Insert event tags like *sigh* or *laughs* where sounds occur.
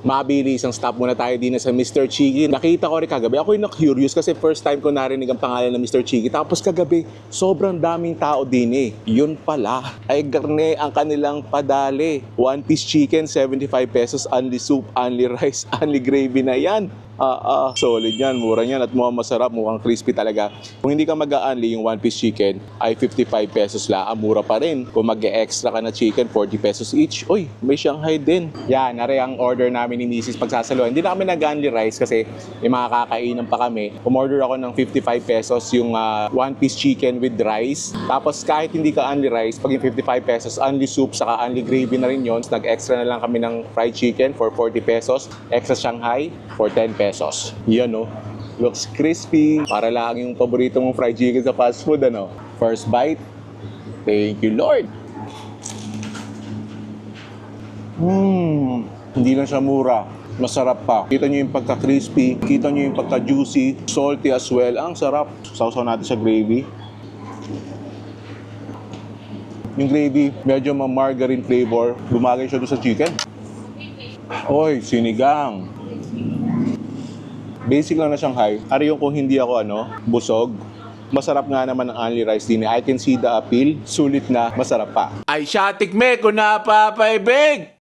Mabilis ang stop muna tayo din sa Mr. Chigi. Nakita ko rin kagabi. Ako yung na-curious kasi first time ko narinig ang pangalan ng Mr. Chigi. Tapos kagabi, sobrang daming tao din eh. Yun pala, ay garne ang kanilang padali. One piece chicken, 75 pesos. Only soup, only rice, *laughs* only gravy na yan. Ah, ah, solid yan, mura yan at mukhang masarap, mukhang crispy talaga. Kung hindi ka mag-a-only yung one piece chicken, ay 55 pesos lang, ah, mura pa rin. Kung mag-extra ka na chicken, 40 pesos each. Uy, may Shanghai din. Yan, nari ang order namin ni Mrs. pagsasaluhan. Hindi na kami nag-only rice kasi may mga kakainan pa kami. Umorder ako ng 55 pesos yung ah, one piece chicken with rice. Tapos kahit hindi ka only rice, pag yung 55 pesos, only soup, saka only gravy na rin yun. Nag-extra na lang kami ng fried chicken for 40 pesos, extra Shanghai for 10 pesos. Yan no. Looks crispy. Para lang yung paborito mong fried chicken sa fast food ano. First bite. Thank you Lord. Mmm. Hindi lang siya mura. Masarap pa. Kita nyo yung pagka-crispy, kita nyo yung pagka-juicy, salty as well. Ang sarap. Sausaw natin sa gravy. Yung gravy, medyo ma-margarine flavor. Bumagay siya doon sa chicken. Oy, sinigang. Basic lang na Shanghai. Ari yung kung hindi ako ano, busog. Masarap nga naman ang only rice din. I can see the appeal. Sulit na, masarap pa. Ay siya tikme ko na papaibig!